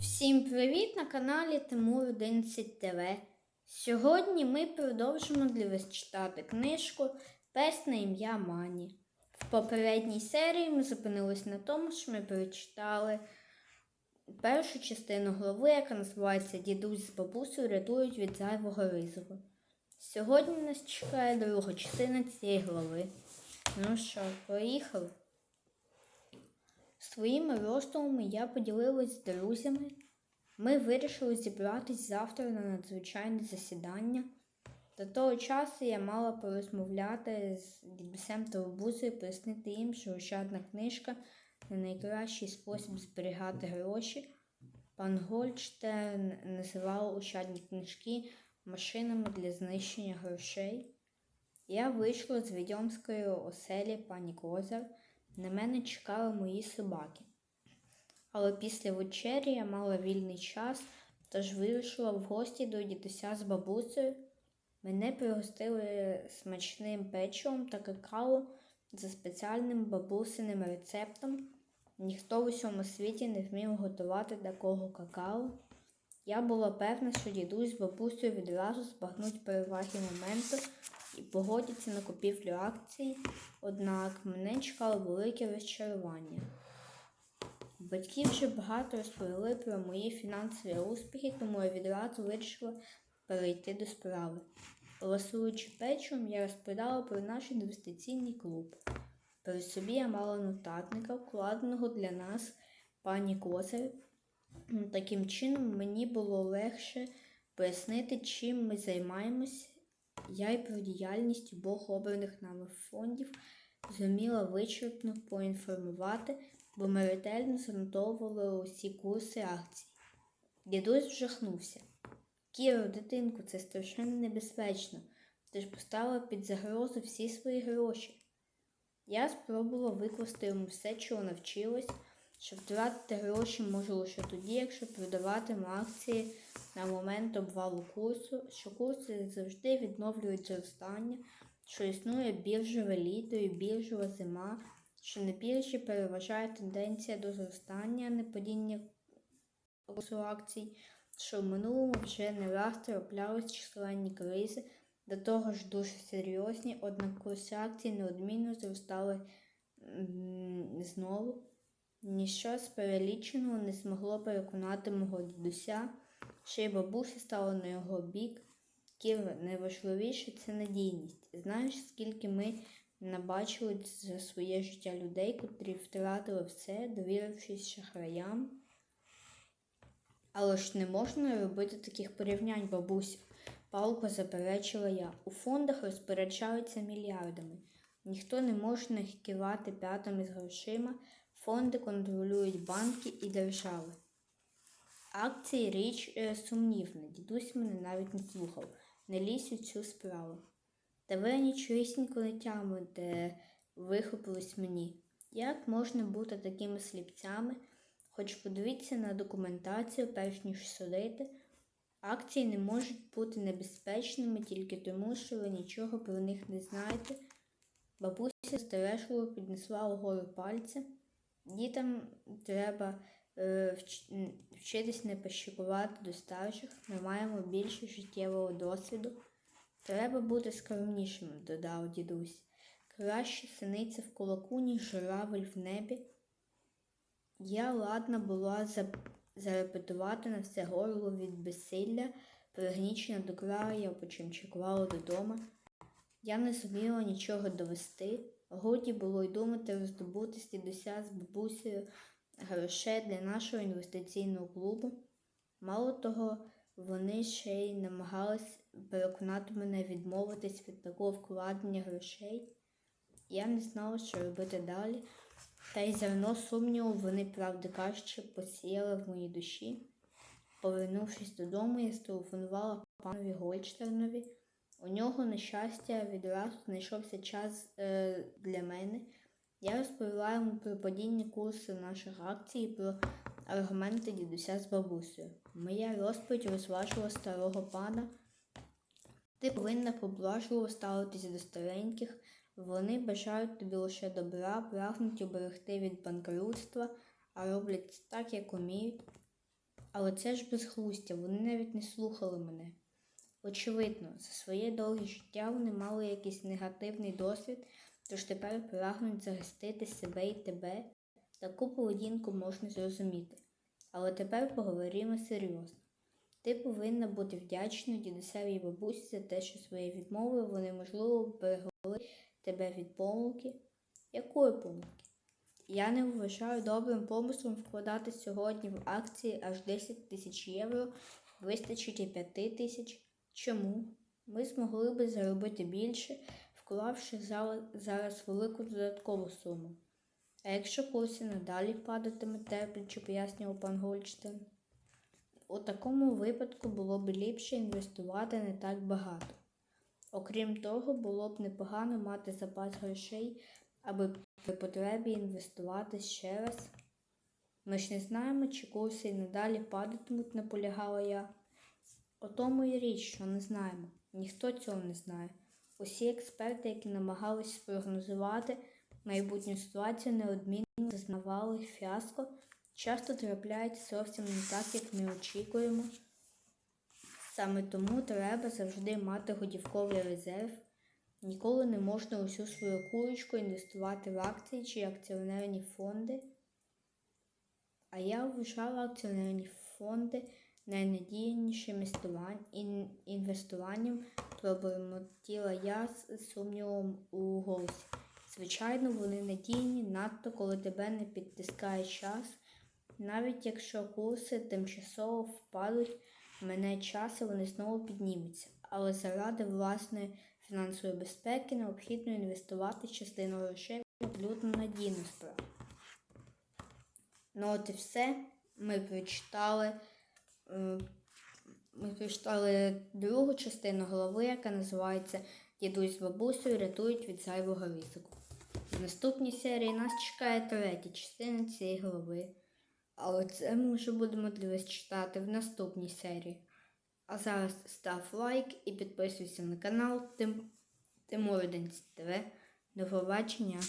Всім привіт на каналі Тимур 11 ТВ. Сьогодні ми продовжимо для вас читати книжку Пес на ім'я Мані. В попередній серії ми зупинились на тому, що ми прочитали першу частину глави, яка називається Дідусь з бабусею рятують від зайвого ризику. Сьогодні нас чекає друга частина цієї глави. Ну що, поїхали? Своїми роздумами я поділилась з друзями. Ми вирішили зібратись завтра на надзвичайне засідання. До того часу я мала порозмовляти з дідусем та бабусею, пояснити їм, що ощадна книжка не найкращий спосіб зберігати гроші. Пан Гольчтер називав ощадні книжки машинами для знищення грошей. Я вийшла з відьомської оселі пані Козар. На мене чекали мої собаки. Але після вечері я мала вільний час, тож вирішила в гості до дідуся з бабусею. Мене пригостили смачним печивом та какао за спеціальним бабусиним рецептом. Ніхто в усьому світі не вмів готувати такого какао. Я була певна, що дідусь з бабусею відразу збагнуть переваги моменту погодяться на купівлю акцій, однак мене чекало велике розчарування. Батьки вже багато розповіли про мої фінансові успіхи, тому я відразу вирішила перейти до справи. Ласуючи печивом, я розповідала про наш інвестиційний клуб. При собі я мала нотатника, вкладеного для нас пані Козир. Таким чином мені було легше пояснити, чим ми займаємось. Я й про діяльність обох обраних нами фондів зуміла вичерпно поінформувати, бо ми ретельно занотовували усі курси акцій. Дідусь вжахнувся. Кіро, дитинку, це страшенно небезпечно. Ти ж поставила під загрозу всі свої гроші. Я спробувала викласти йому все, чого навчилась, що втратити гроші можу лише тоді, якщо продаватиму акції на момент обвалу курсу, що курси завжди відновлюють зростання, що існує біржове літо і біржова зима, що на біржі переважає тенденція до зростання, а не падіння курсу акцій, що в минулому вже не раз траплялись численні кризи, до того ж дуже серйозні, однак курси акцій неодмінно зростали знову. Ніщо з переліченого не змогло переконати мого дідуся, що й бабуся стала на його бік. Кіра, найважливіше це надійність. Знаєш, скільки ми набачили за своє життя людей, котрі втратили все, довірившись шахраям. Але ж не можна робити таких порівнянь, бабуся. Палко заперечила я. У фондах розпоряджаються мільярдами. Ніхто не може нахикувати п'ятами з грошима, фонди контролюють банки і держави. Акції річ е, сумнівна, дідусь мене навіть не слухав, не лізь у цю справу. Та ви нічогісінько не тямите, вихопилось мені. Як можна бути такими сліпцями, хоч подивіться на документацію, перш ніж судити, акції не можуть бути небезпечними тільки тому, що ви нічого про них не знаєте. Бабуся стережливо піднесла угору пальця. Дітям треба е, вч- вчитись не пощикувати до старших, ми маємо більше життєвого досвіду. Треба бути скромнішими, додав дідусь. Краще синиця в кулаку, ніж журавель в небі. Я ладна була за- зарепетувати на все горло від безсилля, пригнічена до краю, я почимчикувала додому. Я не зуміла нічого довести. Годі було й думати роздобути з дідуся з бабусею грошей для нашого інвестиційного клубу. Мало того, вони ще й намагались переконати мене відмовитись від такого вкладення грошей. Я не знала, що робити далі, та й зерно сумніву вони, правди кажучи, посіяли в моїй душі. Повернувшись додому, я зтелефонувала панові Гольчтернові. У нього, на щастя, відразу знайшовся час е, для мене. Я розповіла йому про падіння курсу наших акцій і про аргументи дідуся з бабусею. Моя розповідь розважила старого пана. Ти повинна поблажливо ставитися до стареньких. Вони бажають тобі лише добра, прагнуть уберегти від банкрутства, а роблять так, як уміють. Але це ж безглуздя, вони навіть не слухали мене. Очевидно, за своє довге життя вони мали якийсь негативний досвід, тож тепер прагнуть захистити себе і тебе. Таку поведінку можна зрозуміти. Але тепер поговоримо серйозно. Ти повинна бути вдячною дідусеві бабусі за те, що своєю відмовою вони, можливо, берегли тебе від помилки. Якої помилки? Я не вважаю добрим помислом вкладати сьогодні в акції аж 10 тисяч євро, вистачить і 5 тисяч. Чому? Ми змогли би заробити більше, вклавши зараз велику додаткову суму. А якщо курси надалі падатиме терпляче, пояснював пан Гольштейн. У такому випадку було б ліпше інвестувати не так багато. Окрім того, було б непогано мати запас грошей, аби при потребі інвестувати ще раз. Ми ж не знаємо, чи курси й надалі падатимуть, наполягала я. У тому і річ, що не знаємо. Ніхто цього не знає. Усі експерти, які намагались спрогнозувати майбутню ситуацію, неодмінно зазнавали фіаско, часто трапляється зовсім не так, як ми очікуємо. Саме тому треба завжди мати годівковий резерв. Ніколи не можна усю свою курочку інвестувати в акції чи акціонерні фонди. А я вважала акціонерні фонди найнадійнішим інвестуванням, пробурмотіла я з сумнівом у голосі. Звичайно, вони надійні, надто коли тебе не підтискає час, навіть якщо курси тимчасово впадуть, мене час і вони знову піднімуться. Але заради власної фінансової безпеки необхідно інвестувати частину грошей в абсолютно надійну справу. Ну от і все. Ми прочитали. Е, Ми прочитали другу частину голови, яка називається Дідусь з бабусею рятують від зайвого ризику. В наступній серії нас чекає третя частина цієї глави. Але це ми вже будемо дивись читати в наступній серії. А зараз став лайк і підписуйся на канал Тим... Тимур ТВ. До побачення!